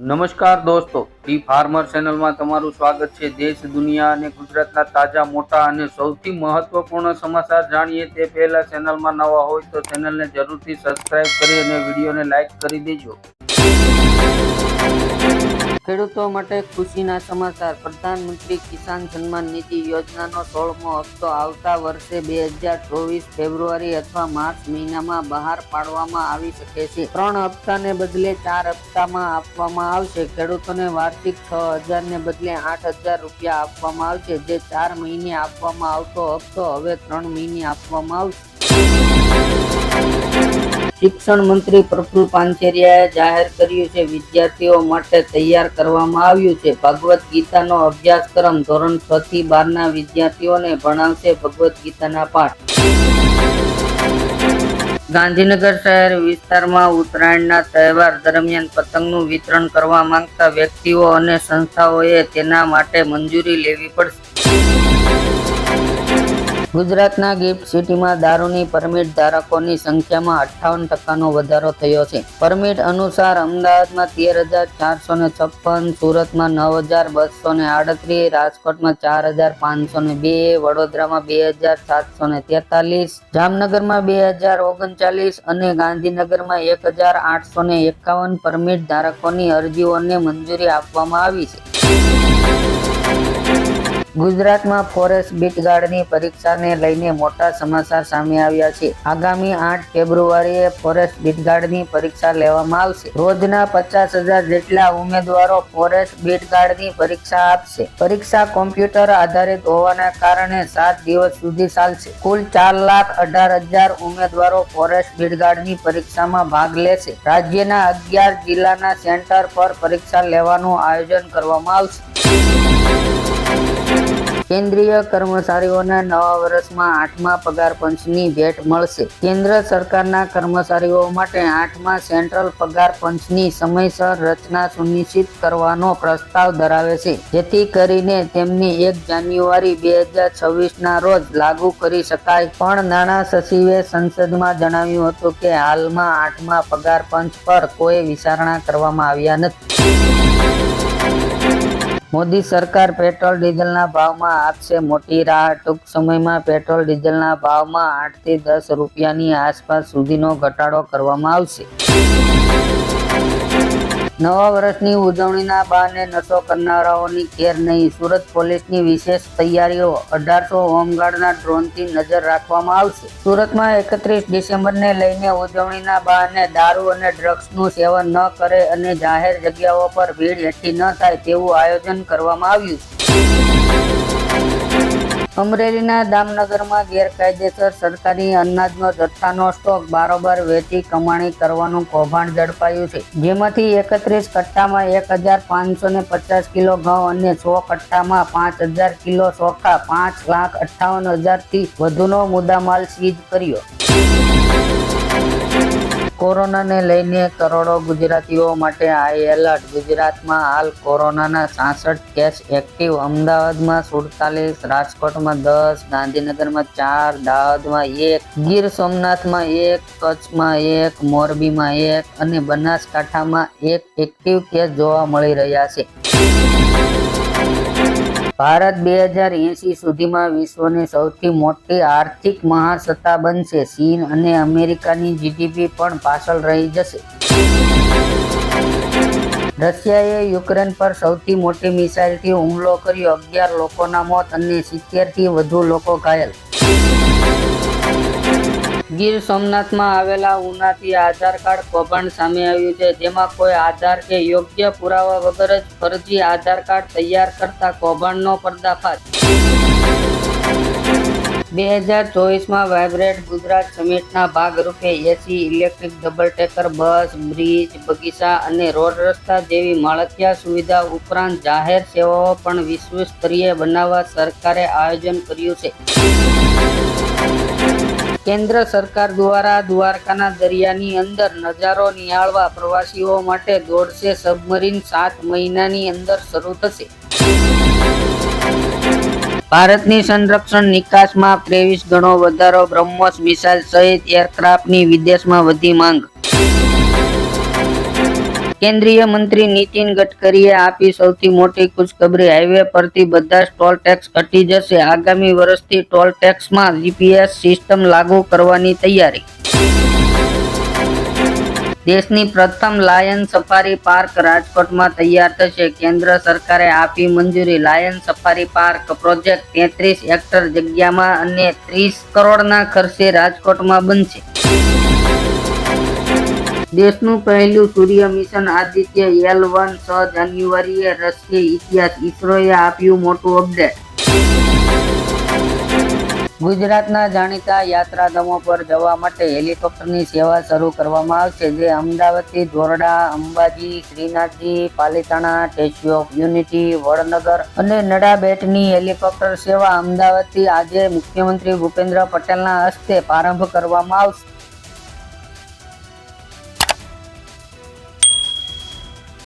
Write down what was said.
નમસ્કાર દોસ્તો D farmer ચેનલમાં તમારું સ્વાગત છે. દેશ, દુનિયા અને ગુજરાતના તાજા, મોટા અને સૌથી મહત્વપૂર્ણ સમાચાર જાણીએ તે પહેલા ચેનલમાં નવા હોય તો ચેનલને જરૂરથી સબસ્ક્રાઇબ કરી અને વિડીયોને લાઈક કરી દેજો. ખેડૂતો માટે ખુશીના સમાચાર. પ્રધાનમંત્રી કિસાન સન્માન નિધિ યોજનાનો સોળમો હપ્તો આવતા વર્ષે બે હજાર ચોવીસ ફેબ્રુઆરી અથવા માર્ચ મહિનામાં બહાર પાડવામાં આવી શકે છે. ત્રણ હપ્તાને બદલે ચાર હપ્તામાં આપવામાં આવશે. ખેડૂતોને વાર્ષિક છ હજારને બદલે આઠ હજાર રૂપિયા આપવામાં આવશે. જે ચાર મહિને આપવામાં આવતો હપ્તો હવે ત્રણ મહિને આપવામાં આવશે. શિક્ષણ મંત્રી પ્રફુલ પાંચેરિયાએ જાહેર કર્યું છે, વિદ્યાર્થીઓ માટે તૈયાર કરવામાં આવ્યું છે. ભગવદ્ ગીતાનો અભ્યાસક્રમ ધોરણ છ થી બારના વિદ્યાર્થીઓને ભણાવશે ભગવદ્ ગીતાના પાઠ. ગાંધીનગર શહેર વિસ્તારમાં ઉત્તરાયણના તહેવાર દરમિયાન પતંગનું વિતરણ કરવા માંગતા વ્યક્તિઓ અને સંસ્થાઓએ તેના માટે મંજૂરી લેવી પડશે. ગુજરાતના ગિફ્ટ સિટીમાં દારૂની પરમિટ ધારકોની સંખ્યામાં અઠ્ઠાવન ટકાનો વધારો થયો છે. પરમિટ અનુસાર અમદાવાદમાં તેર હજાર ચારસો ને છપ્પન, સુરતમાં નવ હજાર બસો ને આડત્રીસ, રાજકોટમાં ચાર હજાર પાંચસો ને બે, વડોદરામાં બે હજાર સાતસો ને તેતાલીસ, જામનગરમાં બે હજાર ઓગણચાલીસ અને ગાંધીનગરમાં એક હજાર આઠસો ને એકાવન પરમિટ ધારકોની અરજીઓને મંજૂરી આપવામાં આવી છે. ગુજરાતમાં ફોરેસ્ટ બીટગાર્ડની પરીક્ષાને લઈને મોટા સમાચાર સામે આવ્યા છે. આગામી આઠ ફેબ્રુઆરીએ ફોરેસ્ટ બીટગાર્ડની પરીક્ષા લેવામાં આવશે. રોજના પચાસ હજાર જેટલા ઉમેદવારો ફોરેસ્ટ બીટગાર્ડની પરીક્ષા આપશે. પરીક્ષા કોમ્પ્યુટર આધારિત હોવાના કારણે સાત દિવસ સુધી ચાલશે. કુલ ચાર લાખ અઢાર હજાર ઉમેદવારો ફોરેસ્ટ બીટગાર્ડની પરીક્ષામાં ભાગ લેશે. રાજ્યના અગિયાર જિલ્લાના સેન્ટર પર પરીક્ષા લેવાનું આયોજન કરવામાં આવશે. કેન્દ્રીય કર્મચારીઓને નવા વર્ષમાં આઠમા પગાર પંચની ભેટ મળશે. કેન્દ્ર સરકારના કર્મચારીઓ માટે આઠમા સેન્ટ્રલ પગાર પંચની સમયસર રચના સુનિશ્ચિત કરવાનો પ્રસ્તાવ ધરાવે છે. જેથી કરીને તેમની એક જાન્યુઆરી બે હજાર છવ્વીસના રોજ લાગુ કરી શકાય. પણ નાણાં સચિવે સંસદમાં જણાવ્યું હતું કે હાલમાં આઠમા પગાર પંચ પર કોઈ વિચારણા કરવામાં આવ્યા નથી. મોદી સરકાર પેટ્રોલ ડીઝલના ભાવમાં આપશે મોટી રાહત ટૂંક સમયમાં પેટ્રોલ ડીઝલના ભાવમાં આઠથી દસ રૂપિયાની આસપાસ સુધીનો ઘટાડો કરવામાં આવશે. નવા વર્ષની ઉજવણીના બહાને નશો કરનારાઓની કેર નહીં. સુરત પોલીસની વિશેષ તૈયારીઓ અઢારસો હોમગાર્ડના ડ્રોનથી નજર રાખવામાં આવશે. સુરતમાં એકત્રીસ ડિસેમ્બરને લઈને ઉજવણીના બહાને દારૂ અને ડ્રગ્સનું સેવન ન કરે અને જાહેર જગ્યાઓ પર ભીડ એકઠી ન થાય તેવું આયોજન કરવામાં આવ્યું છે. અમરેલીના દામનગરમાં ગેરકાયદેસર સરકારી અનાજનો જથ્થાનો સ્ટોક બારોબાર વેચી કમાણી કરવાનું કૌભાંડ ઝડપાયું છે. જેમાંથી એકત્રીસ કટ્ટામાં એક હજાર પાંચસો ને પચાસ કિલો ઘઉં અને સો કટ્ટામાં પાંચ હજાર કિલો ચોખા, પાંચ લાખ અઠ્ઠાવન હજારથી વધુનો મુદ્દામાલ સીઝ કર્યો. કોરોનાને લઈને કરોડો ગુજરાતીઓ માટે હાઈ એલર્ટ ગુજરાતમાં હાલ કોરોનાના સાસઠ કેસ એક્ટિવ અમદાવાદમાં સુડતાલીસ, રાજકોટમાં દસ, ગાંધીનગરમાં ચાર, દાહોદમાં એક, ગીર સોમનાથમાં એક, કચ્છમાં એક, મોરબીમાં એક અને બનાસકાંઠામાં એક એક્ટિવ કેસ જોવા મળી રહ્યા છે. ભારત બે હજાર એંસી સુધીમાં વિશ્વની સૌથી મોટી આર્થિક મહાસત્તા બનશે. ચીન અને અમેરિકાની જીડીપી પણ પાછળ રહી જશે. રશિયાએ યુક્રેન પર સૌથી મોટી મિસાઇલથી હુમલો કર્યો. અગિયાર લોકોના મોત અને સિત્તેરથી વધુ લોકો ઘાયલ. ગીર સોમનાથમાં આવેલા ઉનાથી આધાર કાર્ડ કૌભાંડ સામે આવ્યું છે. જેમાં કોઈ આધાર કે યોગ્ય પુરાવા વગર જ ફરજી આધાર કાર્ડ તૈયાર કરતા કૌભાંડનો પર્દાફાશ. બે હજાર ચોવીસમાં વાઇબ્રેટ ગુજરાત સમિટના ભાગરૂપે AC electric double decker, bus, bridge, બગીચા અને રોડ રસ્તા જેવી માળખિયા સુવિધા ઉપરાંત જાહેર સેવાઓ પણ વિશ્વ સ્તરીય બનાવવા સરકારે આયોજન કર્યું છે. કેન્દ્ર સરકાર દ્વારા દ્વારકાના દરિયાની અંદર નજારો નિહાળવા પ્રવાસીઓ માટે દોડશે સબમરીન સાત મહિનાની અંદર શરૂ થશે. ભારતની સંરક્ષણ નિકાસમાં ત્રેવીસ ગણો વધારો બ્રહ્મોસ મિસાઇલ સહિત એરક્રાફ્ટની વિદેશમાં વધી માંગ. કેન્દ્રીય મંત્રી નીતિન ગડકરીએ આપી સૌથી મોટી ખુશખબરી, હાઈવે પરથી બધા જ ટોલ ટેક્સ ઘટી જશે. આગામી વર્ષથી ટોલ ટેક્સમાં જીપીએસ સિસ્ટમ લાગુ કરવાની તૈયારી. દેશની પ્રથમ લાયન સફારી પાર્ક રાજકોટમાં તૈયાર થશે. કેન્દ્ર સરકારે આપી મંજૂરી. લાયન સફારી પાર્ક પ્રોજેક્ટ તેત્રીસ હેક્ટર જગ્યામાં અને ત્રીસ કરોડના ખર્ચે રાજકોટમાં બનશે. દેશનું પહેલું સૂર્ય મિશન આદિત્ય એલ વન છ જાન્યુઆરીએ રશિય ઇતિહાસ ઇસરોએ આપ્યું મોટું અપડેટ. ગુજરાતના જાણીતા યાત્રાધામો પર જવા માટે હેલિકોપ્ટરની સેવા શરૂ કરવામાં આવશે, જે અમદાવાદથી Dhordo, Ambaji, Shrinathji, Palitana, statue of unity, Vadnagar અને નડાબેટની હેલિકોપ્ટર સેવા અમદાવાદથી આજે મુખ્યમંત્રી ભૂપેન્દ્ર પટેલના હસ્તે પ્રારંભ કરવામાં આવશે.